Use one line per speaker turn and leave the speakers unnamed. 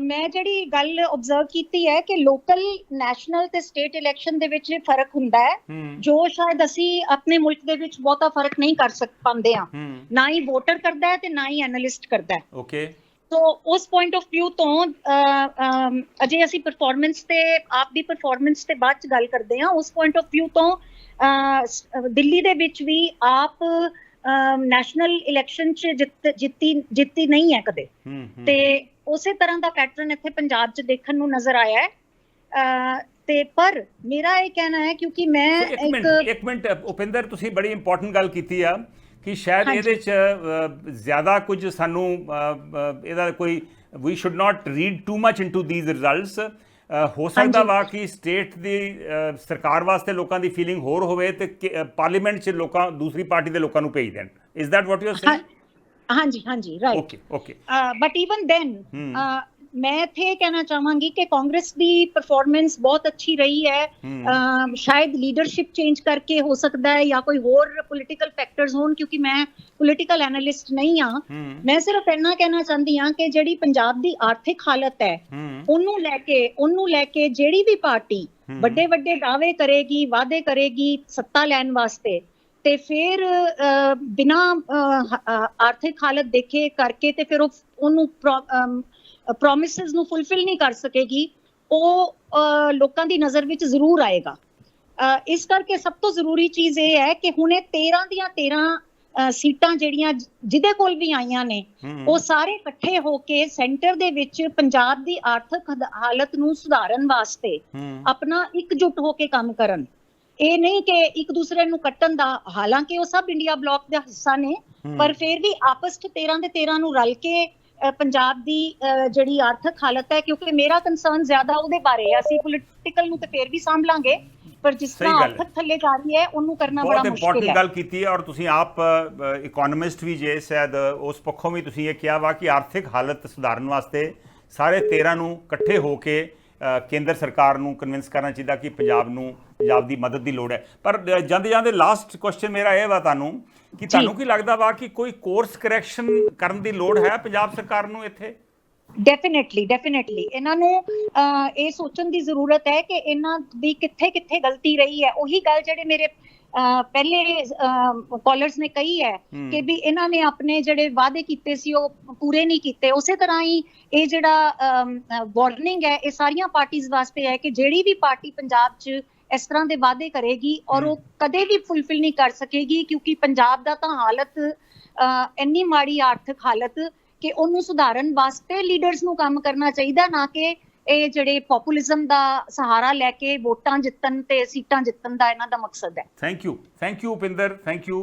ਮੈਂ ਜਿਹੜੀ ਗੱਲ ਆਬਜ਼ਰਵ ਕੀਤੀ ਹੈ ਕਿ ਲੋਕਲ ਨੈਸ਼ਨਲ ਤੇ ਸਟੇਟ ਇਲੈਕਸ਼ਨ ਦੇ ਵਿੱਚ ਫ਼ਰਕ ਹੁੰਦਾ ਹੈ ਜੋ ਸ਼ਾਇਦ ਅਸੀਂ ਆਪਣੇ ਮੁਲਕ ਦੇ ਵਿੱਚ ਬਹੁਤਾ ਫ਼ਰਕ ਨਹੀਂ ਕਰ ਸਕ ਪਾਉਂਦੇ ਆ ਨਾ ਹੀ ਵੋਟਰ ਕਰਦਾ ਹੈ ਤੇ ਨਾ ਹੀ ਐਨਾਲਿਸਟ ਕਰਦਾ ਹੈ।
ਓਕੇ
ਸੋ ਉਸ ਪੁਆਇੰਟ ਆਫ View ਤੋਂ ਅਜੇ ਅਸੀਂ ਪਰਫਾਰਮੈਂਸ ਤੇ ਆਪ ਦੀ ਪਰਫਾਰਮੈਂਸ ਤੇ ਬਾਅਦ ਚ ਗੱਲ ਕਰਦੇ ਹਾਂ। ਉਸ ਪੁਆਇੰਟ ਆਫ View ਤੋਂ ਦਿੱਲੀ ਦੇ ਵਿੱਚ ਵੀ ਆਪ ਨੈਸ਼ਨਲ ਇਲੈਕਸ਼ਨ ਚ ਜਿੱਤ ਜਿੱਤੀ ਨਹੀਂ ਹੈ ਕਦੇ। ਤੇ ਉਸੇ ਤਰ੍ਹਾਂ ਦਾ ਪੈਟਰਨ ਇੱਥੇ ਪੰਜਾਬ 'ਚ ਦੇਖਣ ਨੂੰ ਨਜ਼ਰ ਆਇਆ ਹੈ ਤੇ ਪਰ ਮੇਰਾ ਇਹ ਕਹਿਣਾ ਹੈ ਕਿਉਂਕਿ ਮੈਂ
ਇੱਕ ਮਿੰਟ
ਇੱਕ
ਇੱਕ ਮਿੰਟ ਉਪਿੰਦਰ ਤੁਸੀਂ ਬੜੀ ਇੰਪੋਰਟੈਂਟ ਗੱਲ ਕੀਤੀ ਆ ਕਿ ਸ਼ਾਇਦ। ਇਹਦੇ ਚ ਜ਼ਿਆਦਾ ਕੁਝ ਸਾਨੂੰ ਇਹਦਾ ਕੋਈ ਵੀ should not read too much into these results ਹੋ ਸਕਦਾ। ਵਾ ਕਿ ਸਟੇਟ ਦੀ ਸਰਕਾਰ ਵਾਸਤੇ ਲੋਕਾਂ ਦੀ ਫੀਲਿੰਗ ਹੋਰ ਹੋਵੇ ਤੇ ਪਾਰਲੀਮੈਂਟ 'ਚ ਲੋਕਾਂ ਦੂਸਰੀ ਪਾਰਟੀ ਦੇ ਲੋਕਾਂ ਨੂੰ ਭੇਜ ਦੇਣ is that what you are saying
ਹਾਂਜੀ ਹਾਂਜੀ right
okay okay
but even then. ਮੈਂ ਇੱਥੇ ਕਹਿਣਾ ਚਾਹਾਂਗੀ ਕਿ ਕਾਂਗਰਸ ਦੀ ਪਰਫਾਰਮੈਂਸ ਬਹੁਤ ਅੱਛੀ ਰਹੀ ਹੈ ਸ਼ਾਇਦ ਲੀਡਰਸ਼ਿਪ ਚੇਂਜ ਕਰਕੇ ਹੋ ਸਕਦਾ ਹੈ ਜਾਂ ਕੋਈ ਹੋਰ ਪੋਲੀਟੀਕਲ ਫੈਕਟਰਸ ਹੋਣ ਕਿਉਂਕਿ ਮੈਂ ਪੋਲੀਟੀਕਲ ਐਨਾਲਿਸਟ ਨਹੀਂ ਹਾਂ
ਹੂੰ
ਮੈਂ ਸਿਰਫ ਇੰਨਾ ਕਹਿਣਾ ਚਾਹੁੰਦੀ ਹਾਂ ਕਿ ਜਿਹੜੀ ਪੰਜਾਬ ਦੀ ਆਰਥਿਕ ਹਾਲਤ ਹੈ ਉਹਨੂੰ ਲੈ ਕੇ ਉਹਨੂੰ ਲੈ ਕੇ ਜਿਹੜੀ ਵੀ ਪਾਰਟੀ। ਵੱਡੇ ਵੱਡੇ ਦਾਅਵੇ ਕਰੇਗੀ ਵਾਅਦੇ ਕਰੇਗੀ ਸੱਤਾ ਲੈਣ ਵਾਸਤੇ ਤੇ ਫਿਰ ਬਿਨਾਂ ਆਰਥਿਕ ਹਾਲਤ ਦੇਖੇ ਕਰਕੇ ਤੇ ਫਿਰ ਉਹ ਉਹਨੂੰ ਪ੍ਰੋਮਿਸਸ ਨੂੰ ਫੁੱਲਫਿਲ ਨਹੀਂ ਕਰ ਸਕੇਗੀ ਉਹ ਲੋਕਾਂ ਦੀ ਨਜ਼ਰ ਵਿੱਚ ਜ਼ਰੂਰ ਆਏਗਾ। ਇਸ ਕਰਕੇ ਸਭ ਤੋਂ ਜ਼ਰੂਰੀ ਚੀਜ਼ ਇਹ ਹੈ ਕਿ ਹੁਣੇ 13 ਦੀਆਂ 13 ਅਹ, ਸੀਟਾਂ ਜਿਹੜੀਆਂ ਜਿਹਦੇ ਕੋਲ ਵੀ ਆਈਆਂ ਨੇ ਉਹ ਸਾਰੇ ਇਕੱਠੇ ਹੋ ਕੇ ਸੈਂਟਰ ਦੇ ਵਿੱਚ ਪੰਜਾਬ ਦੀ ਆਰਥਿਕ ਹਾਲਤ ਨੂੰ ਸੁਧਾਰਨ ਵਾਸਤੇ ਆਪਣਾ ਇਕਜੁੱਟ ਹੋ ਕੇ ਕੰਮ ਕਰਨ। ਇਹ ਨਹੀਂ ਕਿ ਇੱਕ ਦੂਸਰੇ ਨੂੰ ਕੱਟਣ ਦਾ ਹਾਲਾਂਕਿ ਉਹ ਸਭ ਇੰਡੀਆ ਬਲਾਕ ਦਾ ਹਿੱਸਾ ਨੇ। ਪਰ ਫਿਰ ਵੀ ਆਪਸ ਚ 13 ਦੇ 13 ਨੂੰ ਰਲ ਕੇ ਪੰਜਾਬ ਦੀ ਜਿਹੜੀ ਆਰਥਿਕ ਹਾਲਤ ਹੈ ਕਿਉਂਕਿ ਮੇਰਾ ਕੰਸਰਨ ਜ਼ਿਆਦਾ ਉਹਦੇ ਬਾਰੇ ਹੈ ਅਸੀਂ ਪੋਲੀਟੀਕਲ ਨੂੰ ਤੇ ਫਿਰ ਵੀ ਸਾਂਭ ਲਾਂਗੇ ਪਰ ਜਿਸ ਤਰ੍ਹਾਂ। ਆਰਥਿਕ ਥੱਲੇ ਜਾ ਰਹੀ ਹੈ ਉਹਨੂੰ ਕਰਨਾ ਬੜਾ
ਬਹੁਤ
ਮੁਸ਼ਕਿਲ
ਇੰਪੋਰਟੈਂਟ
ਹੈ
ਗੱਲ ਕੀਤੀ ਹੈ ਔਰ ਤੁਸੀਂ ਆਪ ਇਕਨੋਮਿਸਟ ਵੀ ਜੇ ਸ਼ਾਇਦ ਉਸ ਪੱਖੋਂ ਵੀ ਤੁਸੀਂ ਇਹ ਕਿਹਾ ਵਾ ਕਿ ਆਰਥਿਕ ਹਾਲਤ ਸੁਧਾਰਨ ਵਾਸਤੇ ਸਾਰੇ 13 ਨੂੰ ਇਕੱਠੇ ਹੋ ਕੇ ਕੇਂਦਰ ਸਰਕਾਰ ਨੂੰ ਕਨਵਿੰਸ ਕਰਨਾ ਚਾਹੀਦਾ ਕਿ ਪੰਜਾਬ ਨੂੰ ਪੰਜਾਬ ਦੀ ਮਦਦ ਦੀ ਲੋੜ ਹੈ। ਪਰ ਜਾਂਦੇ ਜਾਂਦੇ ਲਾਸਟ ਕੁਐਸਚਨ ਮੇਰਾ ਇਹ ਵਾ ਤੁਹਾਨੂੰ ਕਿ ਤੁਹਾਨੂੰ ਕੀ ਲੱਗਦਾ ਵਾ ਕਿ ਕੋਈ ਕੋਰਸ ਕਰੈਕਸ਼ਨ ਕਰਨ ਦੀ ਲੋੜ ਹੈ ਪੰਜਾਬ ਸਰਕਾਰ ਨੂੰ ਇੱਥੇ?
ਡੈਫੀਨਿਟਲੀ ਡੈਫੀਨਿਟਲੀ ਇਹਨਾਂ ਨੂੰ ਇਹ ਸੋਚਣ ਦੀ ਜ਼ਰੂਰਤ ਹੈ ਕਿ ਇਹਨਾਂ ਦੀ ਕਿੱਥੇ ਕਿੱਥੇ ਗਲਤੀ ਰਹੀ ਹੈ। ਉਹੀ ਗੱਲ ਜਿਹੜੇ ਮੇਰੇ ਪਹਿਲੇ ਕਾਲਰਸ ਨੇ ਕਹੀ ਹੈ। ਕਿ ਵੀ ਇਹਨਾਂ ਨੇ ਆਪਣੇ ਜਿਹੜੇ ਵਾਅਦੇ ਕੀਤੇ ਸੀ ਉਹ ਪੂਰੇ ਨਹੀਂ ਕੀਤੇ ਉਸੇ ਤਰ੍ਹਾਂ ਹੀ ਇਹ ਜਿਹੜਾ ਵਾਰਨਿੰਗ ਹੈ ਇਹ ਸਾਰੀਆਂ ਪਾਰਟੀਆਂ ਵਾਸਤੇ ਹੈ ਕਿ ਜਿਹੜੀ ਵੀ ਪਾਰਟੀ ਪੰਜਾਬ 'ਚ ਇਸ ਤਰ੍ਹਾਂ ਦੇ ਵਾਅਦੇ ਕਰੇਗੀ ਔਰ। ਉਹ ਕਦੇ ਵੀ ਫੁੱਲਫਿਲ ਨਹੀਂ ਕਰ ਸਕੇਗੀ ਕਿਉਂਕਿ ਪੰਜਾਬ ਦਾ ਤਾਂ ਹਾਲਤ ਇੰਨੀ ਮਾੜੀ ਆਰਥਿਕ ਹਾਲਤ ਕਿ ਉਹਨੂੰ ਸੁਧਾਰਨ ਵਾਸਤੇ ਲੀਡਰਸ ਨੂੰ ਕੰਮ ਕਰਨਾ ਚਾਹੀਦਾ ਨਾ ਕਿ ਇਹ ਜਿਹੜੇ ਪੋਪੂਲਿਜ਼ਮ ਦਾ ਸਹਾਰਾ ਲੈ ਕੇ ਵੋਟਾਂ ਜਿੱਤਣ ਤੇ ਸੀਟਾਂ ਜਿੱਤਣ ਦਾ ਇਹਨਾਂ ਦਾ ਮਕਸਦ ਹੈ।
Thank you thank you Upinder thank you